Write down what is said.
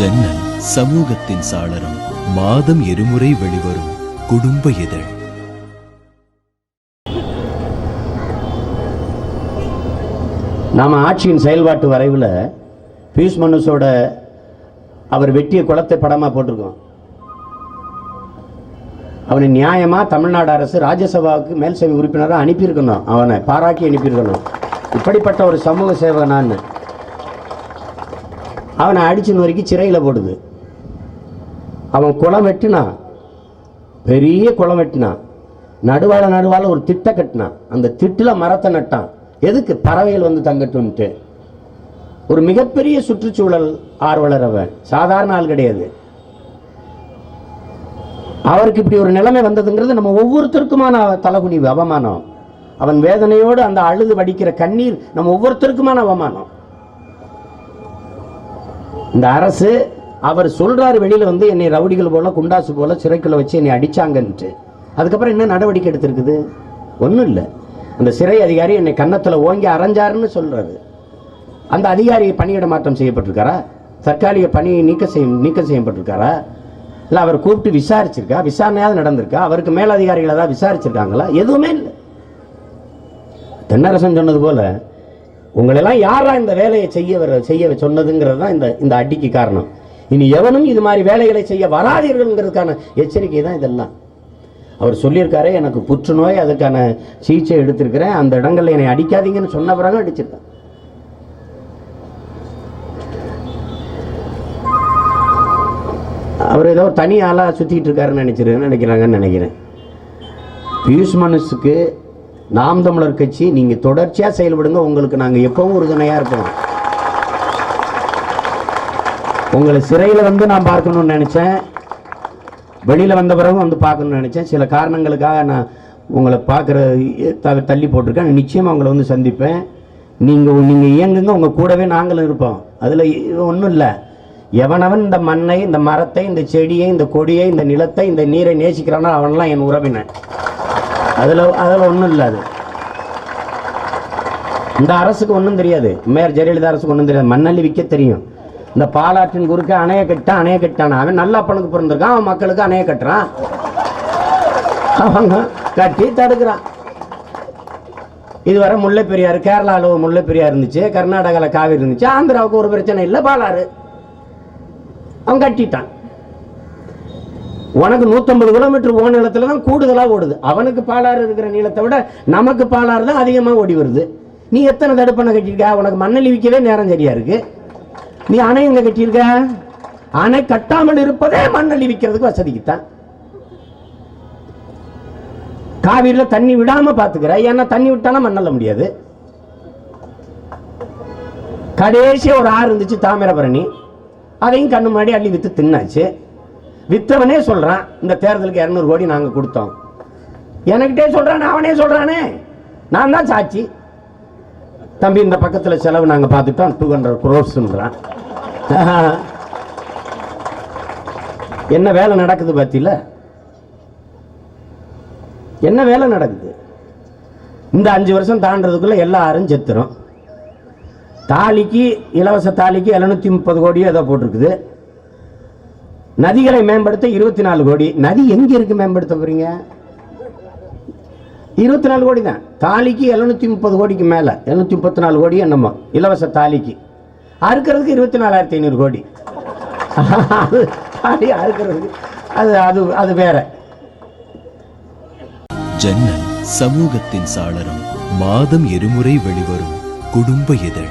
ஜன்னல் சமூகத்தின் சாளரம் மாதம் இருமுறை வெளிவரும் குடும்ப இதழ். நாம் ஆட்சியின் செயல்பாட்டு வரைவில் பியூஷ் மனுஷோட அவர் வெட்டிய குளத்தை படமாக போட்டிருக்கோம். அவனை நியாயமாக தமிழ்நாடு அரசு ராஜ்யசபாவுக்கு மேல் உறுப்பினராக அனுப்பியிருக்கணும். அவனை பாராட்டி அனுப்பியிருக்கணும். இப்படிப்பட்ட ஒரு சமூக சேவை நான் அவனை அடிச்சு நொறுக்கி சிறையில் போடுது. அவன் குளம் வெட்டினான் பெரிய குளம் வெட்டினான் நடுவால நடுவால ஒரு திட்டை கட்டினான் அந்த திட்டில் மரத்தை நட்டான். எதுக்கு? பறவைகள் வந்து தங்கட்டும்ட்டு. ஒரு மிகப்பெரிய சுற்றுச்சூழல் ஆர்வலர் அவன். சாதாரண ஆள் கிடையாது. அவருக்கு இப்படி ஒரு நிலைமை வந்ததுங்கிறது நம்ம ஒவ்வொருத்தருக்குமான தலகுனிவு அவமானம். அவன் வேதனையோடு அந்த அழுது வடிக்கிற கண்ணீர் நம்ம ஒவ்வொருத்தருக்குமான அவமானம். இந்த அரசு அவர் சொல்கிறார் வெளியில் வந்து என்னை ரவுடிகள் போல குண்டாசு போல சிறைக்குள்ள வச்சு என்னை அடித்தாங்கன்ட்டு அதுக்கப்புறம் என்ன நடவடிக்கை எடுத்திருக்குது? ஒன்றும் இல்லை. அந்த சிறை அதிகாரி என்னை கன்னத்தில் ஓங்கி அரைஞ்சாருன்னு சொல்கிறாரு அந்த அதிகாரி பணியிட மாற்றம் செய்யப்பட்டிருக்காரா? தற்காலிக பணி நீக்க செய்ய நீக்கம் செய்யப்பட்டிருக்காரா? இல்லை அவர் கூப்பிட்டு விசாரிச்சிருக்கா? விசாரணையாவது நடந்திருக்கா? அவருக்கு மேலதிகாரிகள் ஏதாவது விசாரிச்சிருக்காங்களா? எதுவுமே இல்லை. தென்னரசன் சொன்னது போல உங்களெல்லாம் யாரா இந்த வேலையை செய்ய வர செய்ய சொன்னதுங்கிறது தான் இந்த இந்த அடிக்கு காரணம். இனி எவனும் இது மாதிரி வேலைகளை செய்ய வராதீர்கள்ங்கிறதுக்கான எச்சரிக்கை தான் இதெல்லாம். அவர் சொல்லியிருக்காரு எனக்கு புற்றுநோய் அதுக்கான சிகிச்சை எடுத்திருக்கிறேன். அந்த இடங்களில் என்னை அடிக்காதீங்கன்னு சொன்ன பிறகு அடிச்சிருக்கேன். அவர் ஏதோ தனி ஆளாக சுற்றிக்கிட்டு இருக்காருன்னு நினைச்சிருக்கேன்னு நினைக்கிறாங்கன்னு நினைக்கிறேன். பியூஷ் மனுஷுக்கு நாம் தமிழர் கட்சி நீங்கள் தொடர்ச்சியாக செயல்படுங்க. உங்களுக்கு நாங்கள் எப்பவும் உறுதுணையாக இருப்போம். உங்களை சிறையில் வந்து நான் பார்க்கணும்னு நினச்சேன். வெளியில் வந்த பிறகு வந்து பார்க்கணும்னு நினச்சேன். சில காரணங்களுக்காக நான் உங்களை பார்க்குற த தள்ளி போட்டிருக்கேன். நிச்சயமாக உங்களை வந்து சந்திப்பேன். நீங்கள் நீங்கள் இயங்குங்க. உங்கள் கூடவே நாங்களும் இருப்போம். அதில் ஒன்றும் இல்லை. எவனவன் இந்த மண்ணை இந்த மரத்தை இந்த செடியை இந்த கொடியை இந்த நிலத்தை இந்த நீரை நேசிக்கிறானோ அவன்லாம் என் உறவினன். அதில் அதில் ஒன்றும் இல்லை அது. இந்த அரசுக்கு ஒன்றும் தெரியாது. மேயர் ஜெயலலிதா அரசுக்கு ஒன்றும் தெரியாது. மண்ணள்ளி விற்க தெரியும். இந்த பாலாற்றின் குறுக்க அணைய கட்டான் அணைய கட்டான் அவன் நல்லா பணக்கு பிறந்திருக்கான் அவன் மக்களுக்கு அணைய கட்டுறான். அவங்க கட்டி தடுக்கிறான். இதுவரை முல்லை பெரியார் கேரளாவில் முல்லை பெரியார் இருந்துச்சு கர்நாடகாவில் காவிரி இருந்துச்சு ஆந்திராவுக்கு ஒரு பிரச்சனை இல்லை பாலாறு. அவன் கட்டிட்டான். உனக்கு நூற்றம்பது கிலோமீட்டர் போன நிலத்துல தான் கூடுதலாக ஓடுது. அவனுக்கு பாலாறு இருக்கிற நீளத்தை விட நமக்கு பாலாறு தான் அதிகமாக ஓடி வருது. நீ எத்தனை தடுப்பணை கட்டியிருக்க? உனக்கு மண்ணள்ளி விற்கவே நேரம் சரியா இருக்கு. நீ அணை எங்கே கட்டியிருக்க? அணை கட்டாமல் இருப்பதே மண்ணள்ளி விற்கிறதுக்கு வசதிக்குத்தான். காவிரியில் தண்ணி விடாமல் பார்த்துக்கிற ஏன்னா தண்ணி விட்டாலும் மண்ணல்ல முடியாது. கடைசியாக ஒரு ஆறு இருந்துச்சு தாமிரபரணி. அதையும் கண்ணு முன்னாடி அள்ளி வித்து தின்னாச்சு. வித்தவனே சொல்றான் இந்த தேர்தலுக்கு இரநூறு கோடி நாங்க கொடுத்தோம். எனக்கிட்டே சொல்றான் அவனே சொல்றானே. நான் தான் சாட்சி. தம்பி இந்த பக்கத்துல செலவு நாங்க பார்த்துட்டோம் டூ ஹண்ட்ரட் குரோர்ஸ்ன்றான். என்ன வேலை நடக்குது பார்த்தீங்களா என்ன வேலை நடக்குது? இந்த அஞ்சு வருஷம் தாண்டதுக்குள்ள எல்லாரும் செத்துரும். தாலிக்கு இலவச தாலிக்கு எழுநூத்தி முப்பது கோடியோ ஏதோ போட்டிருக்குது. நதிகளை மேம்படுத்த இருபத்தி நாலு கோடி. நதி எங்க இருக்கு மேம்படுத்த போறீங்க? இருபத்தி நாலு கோடி தான். தாலிக்கு எழுநூத்தி முப்பது கோடிக்கு மேல. எழுநூத்தி முப்பத்தி நாலு கோடி என்னமோ. இலவச தாலிக்கு. அறுக்கிறதுக்கு இருபத்தி நாலாயிரத்தி ஐநூறு கோடி. அது தாலி அறுக்கிறதுக்கு அது அது அது வேற. ஜன்னல் சமூகத்தின் சாளரம் மாதம் இருமுறை வெளிவரும் குடும்ப இதழ்.